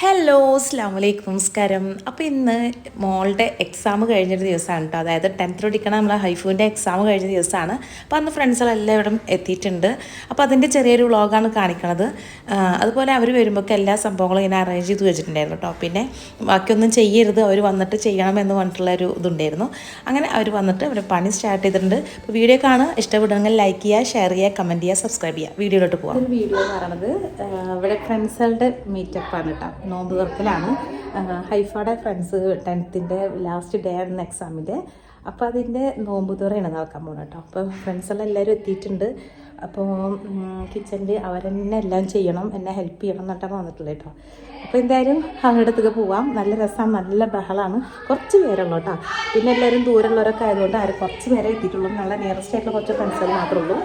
Hello അസ്ലാം വലൈക്കും നമസ്കാരം. അപ്പോൾ ഇന്ന് മോളുടെ എക്സാം കഴിഞ്ഞൊരു ദിവസമാണ് കേട്ടോ അതായത് ടെൻത്ത് പഠിക്കണ നമ്മളെ ഹൈഫുവിന്റെ എക്സാം കഴിഞ്ഞ ദിവസമാണ് അപ്പോൾ അന്ന് ഫ്രണ്ട്സുകളെല്ലാം ഫ്രണ്ട്സുകളെല്ലാവരും എത്തിയിട്ടുണ്ട്. അപ്പോൾ അതിന്റെ ചെറിയൊരു വ്ളോഗാണ് കാണിക്കണത്. അതുപോലെ അവർ വരുമ്പോൾ എല്ലാ സംഭവങ്ങളും ഇങ്ങനെ അറേഞ്ച് ചെയ്ത് വെച്ചിട്ടുണ്ടായിരുന്നു കേട്ടോ പിന്നെ ബാക്കിയൊന്നും ചെയ്യരുത്. അവർ വന്നിട്ട് ചെയ്യണം എന്ന് പറഞ്ഞിട്ടുള്ള ഒരു ഇതുണ്ടായിരുന്നു. അങ്ങനെ അവർ വന്നിട്ട് അവർ പണി സ്റ്റാർട്ട് ചെയ്തിട്ടുണ്ട്. അപ്പോൾ വീഡിയോ കാണുക. ഇഷ്ടപ്പെടുന്നെങ്കിൽ ലൈക്ക് ചെയ്യുക ഷെയർ ചെയ്യുക കമന്റ് ചെയ്യുക സബ്സ്ക്രൈബ് ചെയ്യുക. വീഡിയോയിലോട്ട് പോകാം വീഡിയോ പറയുന്നത് ഇവിടെ ഫ്രണ്ട്സുകളുടെ മീറ്റപ്പാണ് കേട്ടോ നോമ്പ് തുറക്കലാണ്. ഹൈഫാടെ ഫ്രണ്ട്സ് ടെൻത്തിന്റെ ലാസ്റ്റ് ഡേ ആയിരുന്നു എക്സാമിന്റെ അപ്പോൾ അതിന്റെ നോമ്പ് തുറയാണ് നടക്കാൻ പോകുന്നത് കേട്ടോ. അപ്പോൾ ഫ്രണ്ട്സെല്ലാം എല്ലാവരും എത്തിയിട്ടുണ്ട്. അപ്പോൾ കിച്ചണിൽ അവരെന്നെ എല്ലാം ചെയ്യണം എന്നെ ഹെൽപ്പ് ചെയ്യണം എന്നിട്ടാണ് വന്നിട്ടുള്ളത് കേട്ടോ. അപ്പോൾ എന്തായാലും അവരുടെ അടുത്തേക്ക് പോവാം. നല്ല രസം നല്ല ബഹളമാണ് കുറച്ച് പേരുള്ളൂ കേട്ടോ. പിന്നെ എല്ലാവരും ദൂരമുള്ളവരൊക്കെ ആയതുകൊണ്ട് ആരും കുറച്ച് പേരെ എത്തിയിട്ടുള്ളൂ. നല്ല നിയറസ്റ്റ് ആയിട്ടുള്ള കുറച്ച് ഫ്രണ്ട്സുകൾ മാത്രമേ ഉള്ളൂ.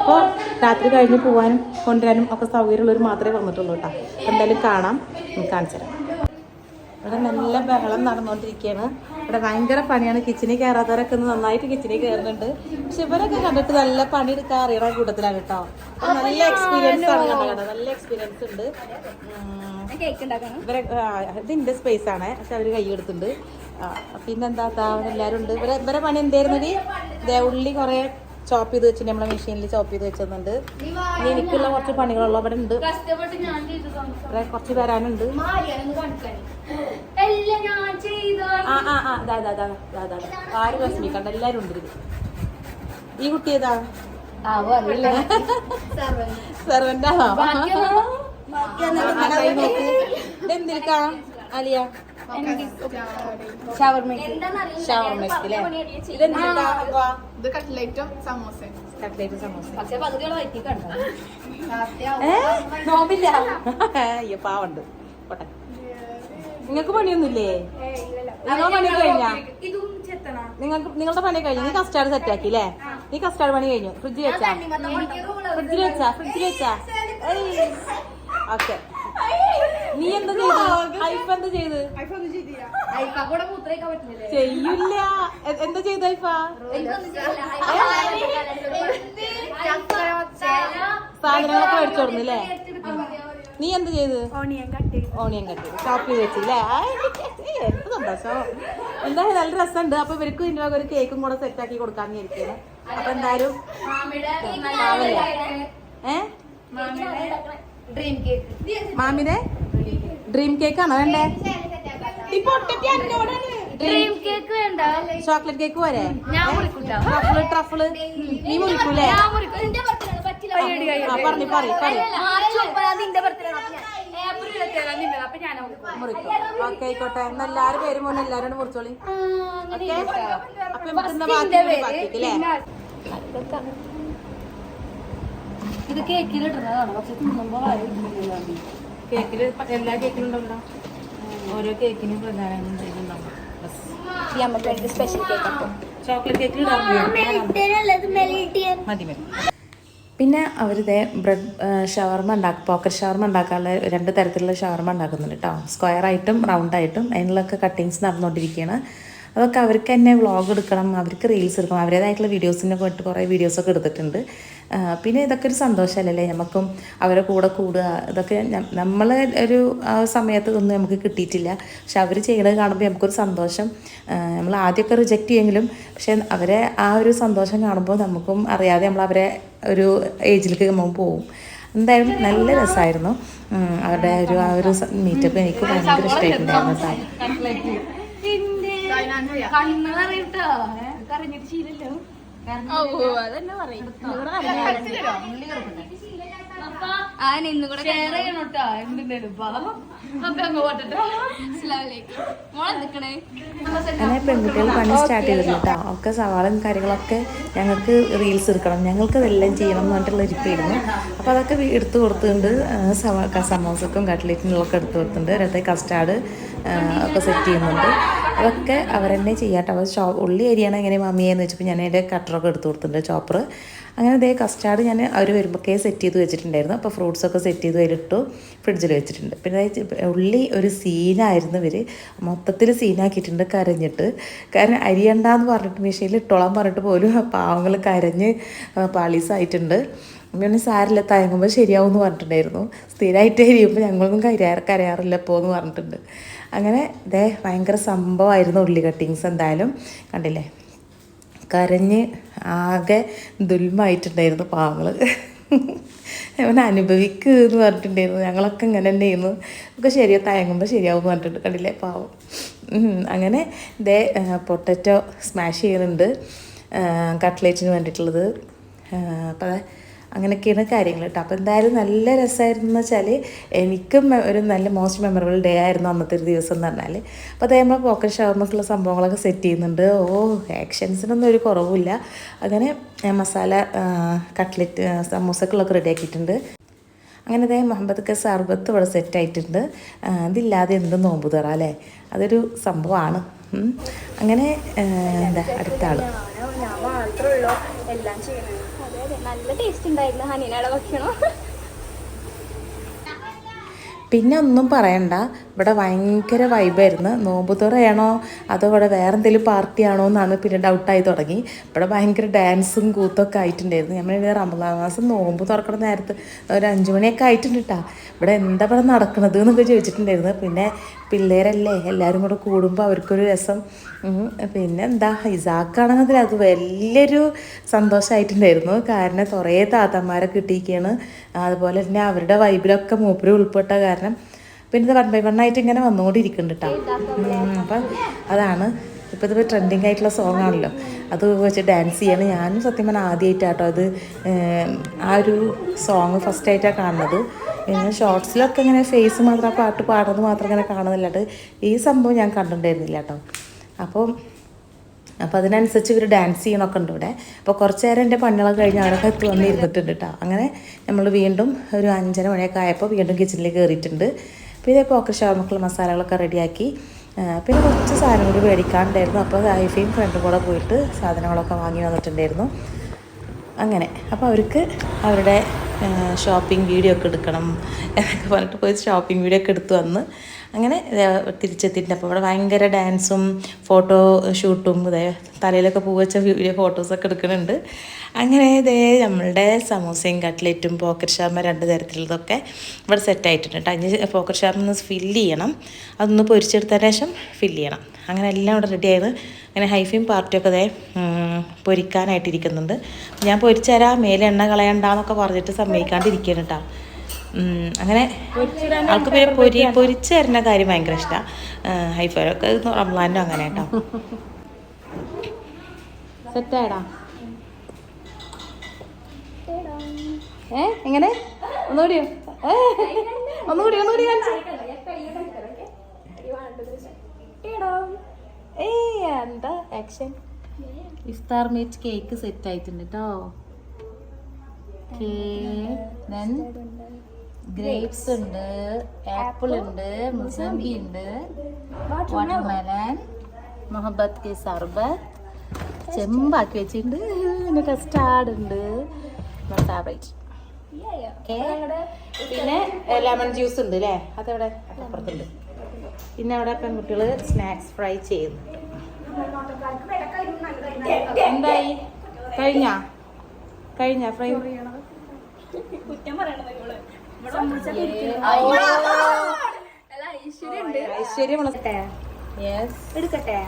അപ്പോൾ രാത്രി കഴിഞ്ഞ് പോകാനും കൊണ്ടുവരാനും ഒക്കെ സൗകര്യമുള്ളവർ മാത്രമേ വന്നിട്ടുള്ളൂ കേട്ടോ. എന്തായാലും കാണാം. കാണിച്ചു തരാം ഇവിടെ നല്ല ബഹളം നടന്നുകൊണ്ടിരിക്കുകയാണ്. ഇവിടെ ഭയങ്കര പണിയാണ്. കിച്ചണിൽ കയറാത്തവരൊക്കെ ഒന്ന് നന്നായിട്ട് കിച്ചണിൽ കയറുന്നുണ്ട് പക്ഷെ ഇവരൊക്കെ കണ്ടിട്ട് നല്ല പണി എടുക്കാൻ അറിയണ കൂട്ടത്തിലാണ് കേട്ടോ. നല്ല എക്സ്പീരിയൻസ് ആണ് കേട്ടോ കേട്ടോ. നല്ല എക്സ്പീരിയൻസ് ഉണ്ട്. ഇവരെ ഇത് ഇന്റെ സ്പേസ് ആണ്. പക്ഷെ അവർ കൈ എടുത്തിട്ടുണ്ട്. പിന്നെന്താ താവനെല്ലാരും ഉണ്ട്. ഇവരെ ഇവരെ പണി എന്തായിരുന്നു ഉള്ളി കുറെ ചോപ്പ് ചെയ്ത് വെച്ചിട്ട് നമ്മളെ മെഷീനിൽ ചോപ്പ് ചെയ്ത് വെച്ചിട്ടുണ്ട് ഇനി എനിക്കുള്ള കുറച്ച് പണികളുള്ള അവിടെ ഉണ്ട്. കുറച്ച് വരാനുണ്ട്. ആ ആ ആ. ആരും വിഷമിക്കണ്ട എല്ലാരും ഉണ്ട്. ഈ കുട്ടി ഏതാ? സെർവന്റാ എന്തിനാ എന്തിരിക്കാ അലിയ. ഇത്? കട്ട്ലേറ്റും സമോസയും. കട്ട്ലേറ്റ് സമോസ പക്ഷെ പകുതിയോളം വയറ്റി കണ്ടോ ഏ? നോമ്പില്ല. അയ്യോ പാവുണ്ട്. പോട്ടെ. നിങ്ങൾക്ക് പണിയൊന്നുമില്ലേ? നിങ്ങളെ പണി കഴിഞ്ഞാ? നിങ്ങൾക്ക് നിങ്ങളുടെ പണി കഴിഞ്ഞു നീ കസ്റ്റാർഡ് സെറ്റ് ആക്കി അല്ലേ നീ കസ്റ്റാർഡ് പണി കഴിഞ്ഞു. ഫ്രിഡ്ജിൽ വെച്ചാ? ഫ്രിഡ്ജിൽ വെച്ചാ? ഫ്രിഡ്ജിൽ വെച്ചാ? ഓക്കെ. നീ എന്താ ചെയ്ത്? ഐഫ എന്താ ചെയ്ത്? ചെയ്യില്ല. എന്താ ചെയ്ത് ഐഫ. സാധനങ്ങളൊക്കെ മേടിച്ചു കൊടുന്നു അല്ലേ? എടുത്തിട്ട് മതിയാവും. നീ എന്താ ചെയ്ത്? ഓണിയൻ കട്ട് ചെയ്ത്. ഓണിയൻ കട്ട് ഷോപ്പ് ചെയ്ത് വെച്ചില്ലേ എന്ത് സന്തോഷം. എന്തായാലും നല്ല രസമുണ്ട്. അപ്പൊ ഇവർക്ക് ഇതിന്റെ ഒരു കേക്കും കൂടെ സെറ്റ് ആക്കി കൊടുക്കാന്ന് വിചാരിക്കുന്നു. അപ്പൊ എന്തായാലും മാമിയുടെ മാമില്ലേ? ഏ? Dream cake. മാമിനെ ഡ്രീം കേക്ക് ആണോ വേണ്ടേ? ഡ്രീം കേക്ക് വേണ്ട. ചോക്ലേറ്റ് കേക്ക് പോരെ? ട്രഫിൾ ട്രഫിൾ നീ മുറിക്കൂലേ? പറഞ്ഞു പറയും മുറിക്കും. ഓക്കെ ആയിക്കോട്ടെ. എന്നാ എല്ലാരും പേരും പോലെ എല്ലാരും മുറിച്ചോളി. അപ്പൊ നമുക്ക് ഇത് കേക്കിലിടുന്നതാണ് പക്ഷെ തിന്നുമ്പോ വായ കേക്കിൽ എല്ലാ കേക്കിലും ഉണ്ടല്ലോ. ഓരോ കേക്കിനും പ്രധാനം സ്പെഷ്യൽ കേക്ക് ചോക്ലേറ്റ് കേക്കിൽ മതി മതി. പിന്നെ അവരിതേ ബ്രെഡ് ഷവർമ ഉണ്ടാക്കും പോക്കറ്റ് ഷവർമ ഉണ്ടാക്കാനുള്ള രണ്ട് തരത്തിലുള്ള ഷവർമ ഉണ്ടാക്കുന്നുണ്ട് കേട്ടോ സ്ക്വയർ ആയിട്ടും റൗണ്ട് ആയിട്ടും അതിനുള്ളൊക്കെ കട്ടിങ്സ് നടന്നുകൊണ്ടിരിക്കുകയാണ് അതൊക്കെ അവർക്ക് തന്നെ വ്ളോഗ് എടുക്കണം അവർക്ക് റീൽസ് എടുക്കണം അവരുടേതായിട്ടുള്ള വീഡിയോസിനെ പോയിട്ട് കുറേ വീഡിയോസൊക്കെ എടുത്തിട്ടുണ്ട്. പിന്നെ ഇതൊക്കെ ഒരു സന്തോഷമല്ലേ? നമുക്കും അവരെ കൂടെ കൂടുക. ഇതൊക്കെ നമ്മൾ ഒരു ആ സമയത്ത് ഒന്നും നമുക്ക് കിട്ടിയിട്ടില്ല. പക്ഷെ അവർ ചെയ്യണത് കാണുമ്പോൾ നമുക്കൊരു സന്തോഷം. നമ്മൾ ആദ്യമൊക്കെ റിജക്റ്റ് ചെയ്യുമെങ്കിലും പക്ഷെ അവരെ ആ ഒരു സന്തോഷം കാണുമ്പോൾ നമുക്കും അറിയാതെ നമ്മൾ അവരെ ഒരു ഏജിലേക്ക് നമ്മൾ പോവും. എന്തായാലും നല്ല രസമായിരുന്നു. അവരുടെ ഒരു ആ ഒരു മീറ്റപ്പ് എനിക്ക് ഭയങ്കര ഇഷ്ടമായിട്ടുണ്ടായിരുന്നു കേട്ടോ. ഷെയർ ചെയ്യണം കേട്ടോ എന്തിനും അങ്ങനെ പെൺകുട്ടികൾ പണി സ്റ്റാർട്ട് ചെയ്തിരുന്നുട്ടോ കേട്ടോ ഒക്കെ സവാളും കാര്യങ്ങളൊക്കെ ഞങ്ങൾക്ക് റീൽസ് എടുക്കണം. ഞങ്ങൾക്ക് അതെല്ലാം ചെയ്യണം എന്ന് പറഞ്ഞിട്ടുള്ള ഇരിപ്പായിരുന്നു. അപ്പോൾ അതൊക്കെ എടുത്തു കൊടുത്തിട്ടുണ്ട്. സമോസക്കും സവാ ഒക്കെ എടുത്തു കൊടുത്തിട്ടുണ്ട്. അതിനകത്ത് കസ്റ്റാർഡ് ഒക്കെ സെറ്റ് ചെയ്യുന്നുണ്ട്. അതൊക്കെ അവരെന്നെ ചെയ്യാട്ടോ അവർ ഷോ ഉള്ളി അരിയാണ് എങ്ങനെ മമ്മിയെന്ന് വെച്ചപ്പോൾ ഞാൻ അതിന്റെ കട്ടറൊക്കെ എടുത്ത് കൊടുത്തിട്ടുണ്ട് ചോപ്പർ അങ്ങനെ അതേ കസ്റ്റാർഡ് ഞാൻ അവർ വരുമ്പോഴേ സെറ്റ് ചെയ്ത് വെച്ചിട്ടുണ്ടായിരുന്നു. അപ്പോൾ ഫ്രൂട്ട്സ് ഒക്കെ സെറ്റ് ചെയ്ത് അതിലിട്ടു ഫ്രിഡ്ജിൽ വെച്ചിട്ടുണ്ട്. പിന്നെ ഉള്ളി ഒരു സീനായിരുന്നു ഇവർ മൊത്തത്തിൽ സീനാക്കിയിട്ടുണ്ട് കരഞ്ഞിട്ട്. കാരണം അരിയണ്ടെന്ന് പറഞ്ഞിട്ട് മെഷീനിൽ ഇട്ടോളാൻ പറഞ്ഞിട്ട് പോലും പാവങ്ങൾ കരഞ്ഞ് പാളീസായിട്ടുണ്ട്. പിന്നെ സാരില്ല തയങ്ങുമ്പോൾ ശരിയാവും എന്ന് പറഞ്ഞിട്ടുണ്ടായിരുന്നു. സ്ഥിരമായിട്ട് എരിയുമ്പോൾ ഞങ്ങളൊന്നും കരയാ കരയാറില്ല എന്ന് പറഞ്ഞിട്ടുണ്ട്. അങ്ങനെ ഇതേ ഭയങ്കര സംഭവമായിരുന്നു ഉള്ളി കട്ടിങ്സ് എന്തായാലും. കണ്ടില്ലേ? കരഞ്ഞ് ആകെ ദുൽമായിട്ടുണ്ടായിരുന്നു പാവങ്ങൾ അവൻ അനുഭവിക്കുക എന്ന് പറഞ്ഞിട്ടുണ്ടായിരുന്നു. ഞങ്ങളൊക്കെ ഇങ്ങനെ ചെയ്യുന്നു ഒക്കെ ശരിയാ തയങ്ങുമ്പോൾ ശരിയാവും പറഞ്ഞിട്ടുണ്ട്. കണ്ടില്ലേ? പാവം. അങ്ങനെ ദേ പൊട്ടറ്റോ സ്മാഷ് ചെയ്യുന്നുണ്ട്. കട്ട്ലേറ്റിന് വേണ്ടിയിട്ടുള്ളത്. അപ്പോൾ അങ്ങനെയൊക്കെയാണ് കാര്യങ്ങൾ കേട്ടോ. അപ്പോൾ എന്തായാലും നല്ല രസമായിരുന്നു എന്ന് വെച്ചാൽ എനിക്കും ഒരു നല്ല മോസ്റ്റ് മെമ്മറബിൾ ഡേ ആയിരുന്നു അന്നത്തെ ഒരു ദിവസം എന്ന് പറഞ്ഞാൽ അപ്പോൾ അതേ നമ്മൾ പോക്കറ്റ് ഷവർമ്മക്കുള്ള സംഭവങ്ങളൊക്കെ സെറ്റ് ചെയ്യുന്നുണ്ട്. ഓ ആക്ഷൻസിനൊന്നും ഒരു കുറവുമില്ല. അങ്ങനെ മസാല കട്ട്ലറ്റ് ആ, സമൂസക്കുള്ളതൊക്കെ റെഡിയാക്കിയിട്ടുണ്ട് അങ്ങനെ അതേ മുഹമ്മദ് സർബത്ത് ഇവിടെ സെറ്റായിട്ടുണ്ട് ഇതില്ലാതെ എന്ത് നോമ്പ് തറ അല്ലേ? അതൊരു സംഭവമാണ്. അങ്ങനെ എന്താ അടുത്ത ആൾ ഞാൻ മാത്രമേ ഉള്ളൂ എല്ലാം ചെയ്യണത് അതെ അതെ നല്ല ടേസ്റ്റ് ഉണ്ടായിരുന്നു. ഹനീനയുടെ ഭക്ഷണം. പിന്നെ ഒന്നും പറയണ്ട. ഇവിടെ ഭയങ്കര വൈബായിരുന്നു നോമ്പ് തുറയാണോ? അതോ ഇവിടെ വേറെ എന്തെങ്കിലും പാർട്ടിയാണോ എന്നാണ് പിന്നെ ഡൗട്ടായി തുടങ്ങി. ഇവിടെ ഭയങ്കര ഡാൻസും കൂത്തൊക്കെ ആയിട്ടുണ്ടായിരുന്നു. നമ്മൾ റമദാൻ മാസം നോമ്പ് തുറക്കണ നേരത്ത് ഒരു അഞ്ച് മണിയൊക്കെ ആയിട്ടുണ്ട് കേട്ടോ ഇവിടെ എന്താ ഇവിടെ നടക്കണത് എന്നൊക്കെ ചോദിച്ചിട്ടുണ്ടായിരുന്നു. പിന്നെ പിള്ളേരല്ലേ? എല്ലാവരും കൂടെ കൂടുമ്പോൾ അവർക്കൊരു രസം. പിന്നെ എന്താ ഇസാക്കാണെങ്കിൽ അത് വലിയൊരു സന്തോഷമായിട്ടുണ്ടായിരുന്നു കാരണം കുറേ താത്തന്മാരെ കിട്ടിയിരിക്കുകയാണ് അതുപോലെ തന്നെ അവരുടെ വൈബിലൊക്കെ മൂപ്പര് ഉൾപ്പെട്ട കാരണം പിന്നെ ഇത് വൺ ബൈ വൺ ആയിട്ട് ഇങ്ങനെ വന്നുകൊണ്ടിരിക്കുന്നുണ്ട് കേട്ടോ അപ്പം അതാണ് ഇപ്പോൾ ഇത് ട്രെൻഡിങ് ആയിട്ടുള്ള സോങ് ആണല്ലോ. അത് വെച്ച് ഡാൻസ് ചെയ്യാണ്. ഞാനും സത്യം പറഞ്ഞാൽ ആദ്യമായിട്ടാട്ടോ അത് ആ ഒരു സോങ് ഫസ്റ്റായിട്ടാണ് കാണുന്നത്. പിന്നെ ഷോർട്സിലൊക്കെ ഇങ്ങനെ ഫേസ് മാത്രം ആ പാട്ട് പാടുന്നത് മാത്രം ഇങ്ങനെ കാണുന്നില്ലാണ്ട് ഈ സംഭവം ഞാൻ കണ്ടിട്ടുണ്ടായിരുന്നില്ല കേട്ടോ. അപ്പോൾ അപ്പോൾ അതിനനുസരിച്ച് ഇവർ ഡാൻസ് ചെയ്യണമൊക്കെ ഉണ്ട് ഇവിടെ. അപ്പോൾ കുറച്ച് നേരം എന്റെ പണികളൊക്കെ കഴിഞ്ഞ് അവരൊക്കെ എത്തി വന്ന് ഇരുന്നിട്ടുണ്ട് കേട്ടോ. അങ്ങനെ നമ്മൾ വീണ്ടും ഒരു അഞ്ചര മണിയൊക്കെ ആയപ്പോൾ വീണ്ടും കിച്ചണിലേക്ക് കയറിയിട്ടുണ്ട്. അപ്പോൾ ഇതേ പോക്കറ്റ് ഷവർമക്കുള്ള മസാലകളൊക്കെ റെഡിയാക്കി പിന്നെ കുറച്ച് സാധനം കൂടി മേടിക്കാനുണ്ടായിരുന്നു. അപ്പോൾ ഐഫയും ഫ്രണ്ടും കൂടെ പോയിട്ട് സാധനങ്ങളൊക്കെ വാങ്ങി വന്നിട്ടുണ്ടായിരുന്നു. അങ്ങനെ. അപ്പോൾ അവർക്ക് അവരുടെ ഷോപ്പിംഗ് വീഡിയോ ഒക്കെ എടുക്കണം എന്നൊക്കെ പറഞ്ഞിട്ട് പോയി ഷോപ്പിംഗ് വീഡിയോ ഒക്കെ എടുത്തു വന്ന് അങ്ങനെ തിരിച്ചെത്തിയിട്ടുണ്ട്. അപ്പോൾ അവിടെ ഭയങ്കര ഡാൻസും ഫോട്ടോ ഷൂട്ടും ഇതേ തലയിലൊക്കെ പൂ വെച്ച വീഡിയോ ഫോട്ടോസൊക്കെ എടുക്കുന്നുണ്ട്. അങ്ങനെ ഇതേ നമ്മളുടെ സമൂസയും കട്ട്ലറ്റും പോക്കറ്റ് ഷാമ രണ്ട് തരത്തിലുള്ളതൊക്കെ ഇവിടെ സെറ്റ് ആയിട്ടുണ്ട് കേട്ടോ. അതിന് പോക്കറ്റ് ഫില്ല് ചെയ്യണം. അതൊന്ന് പൊരിച്ചെടുത്തതിന് ശേഷം ഫില്ല് ചെയ്യണം. അങ്ങനെ എല്ലാം ഇവിടെ റെഡി ആയത്. അങ്ങനെ ഹൈഫീം പാർട്ടിയൊക്കെ ഉം, പൊരിക്കാനായിട്ടിരിക്കുന്നുണ്ട്. ഞാൻ പൊരിച്ചുതരാം മേലെ എണ്ണ കളയണ്ടെന്നൊക്കെ പറഞ്ഞിട്ട് സമ്മതിക്കാണ്ടിരിക്കുകയാണ് കേട്ടോ. അങ്ങനെ ആൾക്ക് പിന്നെ പൊരി പൊരിച്ച് തരുന്ന കാര്യം ഭയങ്കര ഇഷ്ടമാണ് ഹൈഫൈലൊക്കെ റംലാനും അങ്ങനെ കേട്ടോ സെറ്റായടാ. ഏ എങ്ങനെ? ഒന്നുകൂടിയോ ഒന്നുകൂടി ഒന്നുകൂടി കാണിച്ചു. ഏയ് എന്താ ആക്ഷൻ ഇഫ്താർ മീറ്റ് കേക്ക് സെറ്റ് ആയിട്ടുണ്ട് കേട്ടോ ദെൻ ഗ്രേപ്സ് ഉണ്ട് ആപ്പിൾ ഉണ്ട് മുസംബി ഉണ്ട് വാട്ടർമെലൻ മൊഹബത്ത് കെ സർബത്ത് ചെമ്പാക്കി വെച്ചിട്ടുണ്ട്. കസ്റ്റാർഡ് ഉണ്ട്. ഓക്കെ പിന്നെ ലെമൺ ജ്യൂസ് ഉണ്ട് അല്ലേ അതെവിടെ? അപ്പുറത്തുണ്ട്. പിന്നെ അവിടെ പെൺകുട്ടികൾ സ്നാക്സ് ഫ്രൈ ചെയ്യുന്നു എന്തായി? കഴിഞ്ഞ? കഴിഞ്ഞ? ഫ്രൈ? കുറ്റം യെസ് എടുക്കട്ടെ?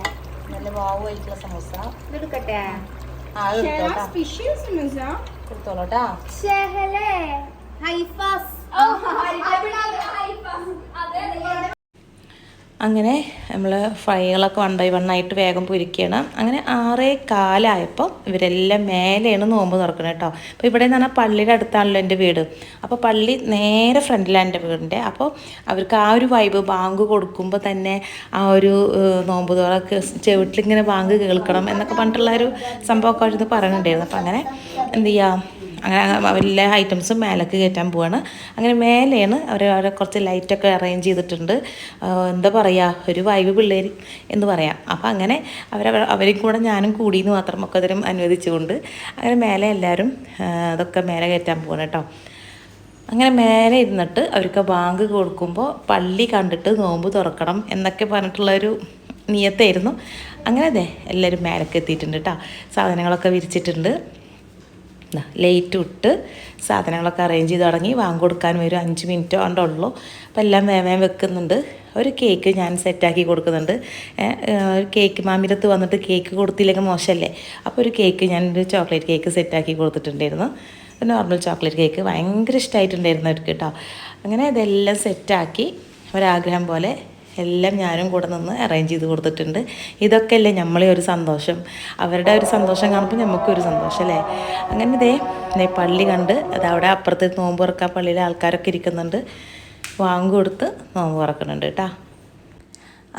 നല്ല വാവ് ആയിട്ടുള്ള സമൂസ. എടുക്കട്ടെ? ഷെഹലെ ഹൈഫാസ്. അങ്ങനെ നമ്മൾ ഫ്രൈകളൊക്കെ വൺ ബൈ വൺ ആയിട്ട് വേഗം പൊരിക്കുകയാണ് അങ്ങനെ ആറേ കാലായപ്പോൾ ഇവരെല്ലാം മേലെയാണ് നോമ്പ് തുറക്കുന്നത് കേട്ടോ അപ്പോൾ ഇവിടെ എന്ന് പറഞ്ഞാൽ പള്ളിയുടെ അടുത്താണല്ലോ എന്റെ വീട്. അപ്പോൾ പള്ളി നേരെ ഫ്രണ്ടിലാണ് എന്റെ വീടിന്റെ. അപ്പോൾ അവർക്ക് ആ ഒരു വൈബ് ബാങ്ക് കൊടുക്കുമ്പോൾ തന്നെ ആ ഒരു നോമ്പ് തുറക്ക് ചെവിട്ടിലിങ്ങനെ ബാങ്ക് കേൾക്കണം എന്നൊക്കെ പറഞ്ഞിട്ടുള്ള ഒരു സംഭവമൊക്കെ അവർ പറയുന്നുണ്ടായിരുന്നു അപ്പോൾ അങ്ങനെ എന്ത് ചെയ്യുക എല്ലാ ഐറ്റംസും മേലേക്ക് കയറ്റാൻ പോവാണ്. അങ്ങനെ മേലെയാണ് അവർ അവിടെ കുറച്ച് ലൈറ്റൊക്കെ അറേഞ്ച് ചെയ്തിട്ടുണ്ട്. എന്താ പറയുക ഒരു വൈവ് പിള്ളേർ എന്ന് പറയാം. അപ്പോൾ അങ്ങനെ അവർ അവരും കൂടെ ഞാനും കൂടിയെന്ന് മാത്രം ഒക്കെ തരം അനുവദിച്ചുകൊണ്ട് അങ്ങനെ മേലെ എല്ലാവരും അതൊക്കെ മേലെ കയറ്റാൻ പോവാണ് കേട്ടോ അങ്ങനെ മേലെ ഇരുന്നിട്ട് അവർക്ക് ബാങ്ക് കൊടുക്കുമ്പോൾ പള്ളി കണ്ടിട്ട് നോമ്പ് തുറക്കണം എന്നൊക്കെ പറഞ്ഞിട്ടുള്ളൊരു നിയത്തായിരുന്നു. അങ്ങനെ അതെ എല്ലാവരും മേലേക്ക് എത്തിയിട്ടുണ്ട് കേട്ടോ സാധനങ്ങളൊക്കെ വിരിച്ചിട്ടുണ്ട്. ലേറ്റ് ഇട്ട് സാധനങ്ങളൊക്കെ അറേഞ്ച് ചെയ്ത് തുടങ്ങി. വാങ്ങി കൊടുക്കാൻ ഒരു അഞ്ച് മിനിറ്റ് കൊണ്ടുള്ളൂ അപ്പോൾ എല്ലാം വേവേം വെക്കുന്നുണ്ട്. ഒരു കേക്ക് ഞാൻ സെറ്റാക്കി കൊടുക്കുന്നുണ്ട്. ഒരു കേക്ക് മാമിരത്ത് വന്നിട്ട് കേക്ക് കൊടുത്തില്ലെങ്കിൽ മോശമല്ലേ? അപ്പോൾ ഒരു കേക്ക് ഞാൻ ഒരു ചോക്ലേറ്റ് കേക്ക് സെറ്റാക്കി കൊടുത്തിട്ടുണ്ടായിരുന്നു. നോർമൽ ചോക്ലേറ്റ് കേക്ക് ഭയങ്കര ഇഷ്ടമായിട്ടുണ്ടായിരുന്നു അവർക്ക് കേട്ടോ. അങ്ങനെ ഇതെല്ലാം സെറ്റാക്കി ഒരാഗ്രഹം പോലെ എല്ലാം ഞാനും കൂടെ നിന്ന് അറേഞ്ച് ചെയ്ത് കൊടുത്തിട്ടുണ്ട്. ഇതൊക്കെ അല്ലേ നമ്മളെ ഒരു സന്തോഷം. അവരുടെ ഒരു സന്തോഷം കാണുമ്പോൾ നമുക്കൊരു സന്തോഷം അല്ലേ? അങ്ങനെ ഇതേ ദേ പള്ളി കണ്ട് അത് അവിടെ അപ്പുറത്ത് നോമ്പ് തുറക്കാൻ പള്ളിയിലെ ആൾക്കാരൊക്കെ ഇരിക്കുന്നുണ്ട്. വാങ്ങി കൊടുത്ത് നോമ്പ് തുറക്കുന്നുണ്ട് കേട്ടോ.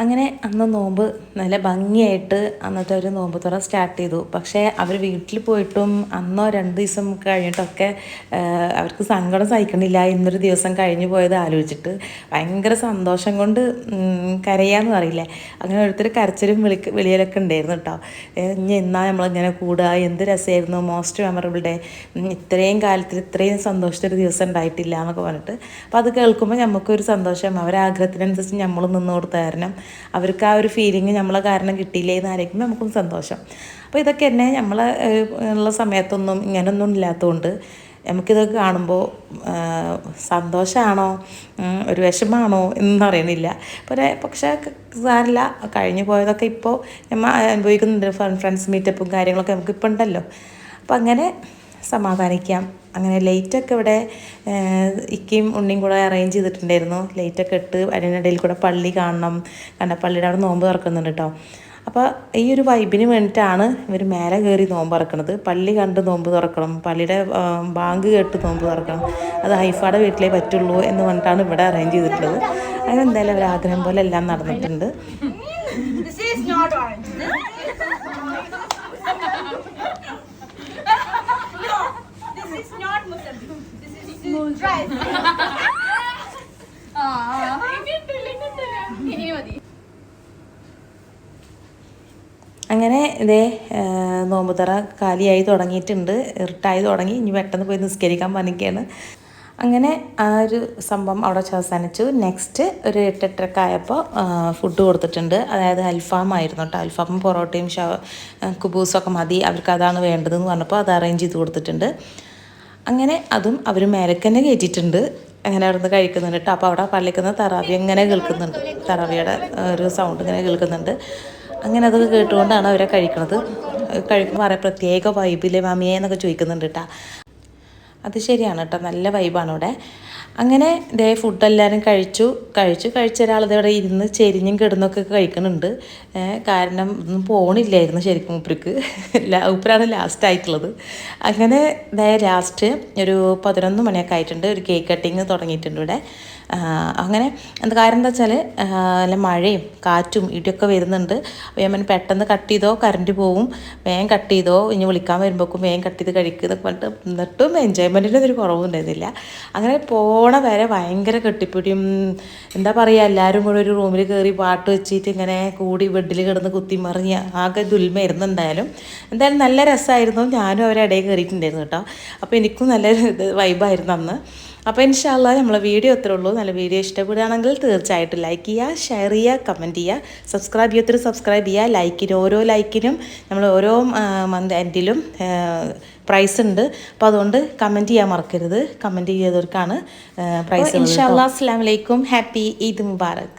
അങ്ങനെ അന്ന് നോമ്പ് നല്ല ഭംഗിയായിട്ട് അന്നത്തെ ഒരു നോമ്പ് തുറ സ്റ്റാർട്ട് ചെയ്തു. പക്ഷേ അവർ വീട്ടിൽ പോയിട്ടും അന്നോ രണ്ട് ദിവസം കഴിഞ്ഞിട്ടൊക്കെ അവർക്ക് സങ്കടം സഹിക്കണില്ല. ഇന്നൊരു ദിവസം കഴിഞ്ഞു പോയത് ആലോചിച്ചിട്ട് ഭയങ്കര സന്തോഷം കൊണ്ട് കരയാന്ന് പറയില്ലേ? അങ്ങനെ ഓരോരുത്തർ കരച്ചിലും വിളി വിളിയലൊക്കെ ഉണ്ടായിരുന്നു കേട്ടോ ഇനി എന്നാ നമ്മളിങ്ങനെ കൂടുക എന്ത് രസമായിരുന്നു? മോസ്റ്റ് മെമ്മറബിൾ ഡേ ഇത്രയും കാലത്തിൽ ഇത്രയും സന്തോഷത്തൊരു ദിവസം ഉണ്ടായിട്ടില്ല എന്നൊക്കെ പറഞ്ഞിട്ട്. അപ്പോൾ അത് കേൾക്കുമ്പോൾ നമുക്കൊരു സന്തോഷം. അവരെ ആഗ്രഹത്തിനനുസരിച്ച് നമ്മൾ നിന്നോട് കാരണം അവർക്ക് ആ ഒരു ഫീലിംഗ് നമ്മളെ കാരണം കിട്ടിയില്ലേ എന്ന് ആലോചിക്കുമ്പോൾ നമുക്കും സന്തോഷം. അപ്പോൾ ഇതൊക്കെ തന്നെ നമ്മളെ ഉള്ള സമയത്തൊന്നും ഇങ്ങനൊന്നും ഇല്ലാത്തതുകൊണ്ട് നമുക്കിതൊക്കെ കാണുമ്പോൾ സന്തോഷമാണോ ഒരു വിഷമാണോ എന്നൊന്നും അറിയണില്ല പക്ഷേ പക്ഷേ സാരില്ല കഴിഞ്ഞു പോയതൊക്കെ ഇപ്പോൾ നമ്മൾ അനുഭവിക്കുന്നുണ്ട്. ഫ്രണ്ട്സ് മീറ്റപ്പും കാര്യങ്ങളൊക്കെ നമുക്ക് ഉണ്ടല്ലോ. അപ്പം അങ്ങനെ സമാധാനിക്കാം. അങ്ങനെ ലൈറ്റൊക്കെ ഇവിടെ ഇക്കയും ഉണ്ണിയും കൂടെ അറേഞ്ച് ചെയ്തിട്ടുണ്ടായിരുന്നു. ലൈറ്റൊക്കെ ഇട്ട് അതിനിടയിൽ കൂടെ പള്ളി കാണണം. കണ്ട പള്ളിയുടെ അവിടെ നോമ്പ് തുറക്കുന്നുണ്ട് കേട്ടോ അപ്പോൾ ഈ ഒരു വൈബിന് വേണ്ടിയിട്ടാണ് ഇവർ മേലെ കയറി നോമ്പ് തുറക്കണത് പള്ളി കണ്ട് നോമ്പ് തുറക്കണം. പള്ളിയുടെ ബാങ്ക് കേട്ട് നോമ്പ് തുറക്കണം. അത് ഹൈഫാടെ വീട്ടിലേ പറ്റുള്ളൂ എന്ന് പറഞ്ഞിട്ടാണ് ഇവിടെ അറേഞ്ച് ചെയ്തിട്ടുള്ളത്. അങ്ങനെ എന്തായാലും അവർ ആഗ്രഹം പോലെ എല്ലാം നടന്നിട്ടുണ്ട്. അങ്ങനെ ഇതേ നോമ്പുതറ കാലിയായി തുടങ്ങിയിട്ടുണ്ട്. ഇരുട്ടായി തുടങ്ങി. ഇനി പെട്ടെന്ന് പോയി നിസ്കരിക്കാൻ പറഞ്ഞിരിക്കുകയാണ് അങ്ങനെ ആ ഒരു സംഭവം അവിടെ അവസാനിച്ചു. നെക്സ്റ്റ് ഒരു എട്ടെട്ടരക്ക് ആയപ്പോൾ ഫുഡ് കൊടുത്തിട്ടുണ്ട്. അതായത് അൽഫാം ആയിരുന്നു കേട്ടോ അൽഫാമും പൊറോട്ടയും ഷവ കുബൂസൊക്കെ മതി. അവർക്ക് അതാണ് വേണ്ടതെന്ന് പറഞ്ഞപ്പോൾ അത് അറേഞ്ച് ചെയ്ത് കൊടുത്തിട്ടുണ്ട്. അങ്ങനെ അതും അവർ മേലക്കന്നെ കയറ്റിയിട്ടുണ്ട് അങ്ങനെ അവിടുന്ന് കഴിക്കുന്നുണ്ട് കേട്ടോ അപ്പോൾ അവിടെ പള്ളിക്കുന്ന തറാവി ഇങ്ങനെ കേൾക്കുന്നുണ്ട്. തറാവിയുടെ ഒരു സൗണ്ട് ഇങ്ങനെ കേൾക്കുന്നുണ്ട്. അങ്ങനെ അതൊക്കെ കേട്ടുകൊണ്ടാണ് അവരെ കഴിക്കുന്നത് കഴിക്കുമ്പോൾ പറയാം പ്രത്യേക വൈബിലെ മാമിയെ എന്നൊക്കെ ചോദിക്കുന്നുണ്ട് കേട്ടോ അത് ശരിയാണ് കേട്ടോ നല്ല വൈബാണ് ഇവിടെ അങ്ങനെ ദേ ഫുഡ് എല്ലാവരും കഴിച്ചു. കഴിച്ചു. കഴിച്ച ഒരാൾ ഇവിടെ ഇരുന്ന് ചെരിഞ്ഞും കിടന്നൊക്കെ കഴിക്കുന്നുണ്ട് കാരണം ഒന്നും പോണില്ലായിരുന്നു ശരിക്കും ഉപ്പർക്ക് ഉപ്പരാണ് ലാസ്റ്റ് ആയിട്ടുള്ളത്. അങ്ങനെ ദേ ലാസ്റ്റ് ഒരു പതിനൊന്ന് മണിയൊക്കെ ആയിട്ടുണ്ട്. ഒരു കേക്ക് കട്ടിങ് തുടങ്ങിയിട്ടുണ്ട് ഇവിടെ. അങ്ങനെ എന്താ കാര്യം എന്താ വെച്ചാൽ നല്ല മഴയും കാറ്റും ഇടിയൊക്കെ വരുന്നുണ്ട്. വേമൻ പെട്ടെന്ന് കട്ട് ചെയ്തോ കറണ്ട് പോവും. വേഗം കട്ട് ചെയ്തോ ഇനി വിളിക്കാൻ വരുമ്പോഴേക്കും വേഗം കട്ട് ചെയ്ത് കഴിക്കുക എന്നൊക്കെ പറഞ്ഞിട്ട് എന്നിട്ടും എൻജോയ്മെന്റിന്റെ ഒരു കുറവുണ്ടായിരുന്നില്ല അങ്ങനെ പോണ വരെ ഭയങ്കര കെട്ടിപ്പിടിയും എന്താ പറയുക എല്ലാവരും കൂടെ ഒരു റൂമിൽ കയറി പാട്ട് വെച്ചിട്ട് ഇങ്ങനെ കൂടി ബെഡിൽ കിടന്ന് കുത്തി മറിഞ്ഞ് ആകെ ദുൽമായിരുന്നു എന്തായാലും. എന്തായാലും നല്ല രസമായിരുന്നു ഞാനും അവരെ ഇടയിൽ കയറിയിട്ടുണ്ടായിരുന്നു കേട്ടോ. അപ്പോൾ എനിക്കും നല്ലൊരു വൈബായിരുന്നു അന്ന്. അപ്പോൾ ഇൻഷാല്ല നമ്മളെ വീഡിയോ അത്രേ ഉള്ളൂ. നല്ല വീഡിയോ ഇഷ്ടപ്പെടുകയാണെങ്കിൽ തീർച്ചയായിട്ടും ലൈക്ക് ചെയ്യുക ഷെയർ ചെയ്യുക കമന്റ് ചെയ്യുക. സബ്സ്ക്രൈബ് ചെയ്യാത്തൊരു സബ്സ്ക്രൈബ് ചെയ്യുക. ലൈക്കിന് ഓരോ ലൈക്കിനും നമ്മൾ ഓരോ മന്ത് എൻഡിലും പ്രൈസ് ഉണ്ട്. അപ്പോൾ അതുകൊണ്ട് കമന്റ് ചെയ്യാൻ മറക്കരുത്. കമന്റ് ചെയ്തവർക്കാണ് പ്രൈസ് ഇൻഷാല്ലാ അസ്സാം വലൈക്കും ഹാപ്പി ഈദ് മുബാറക്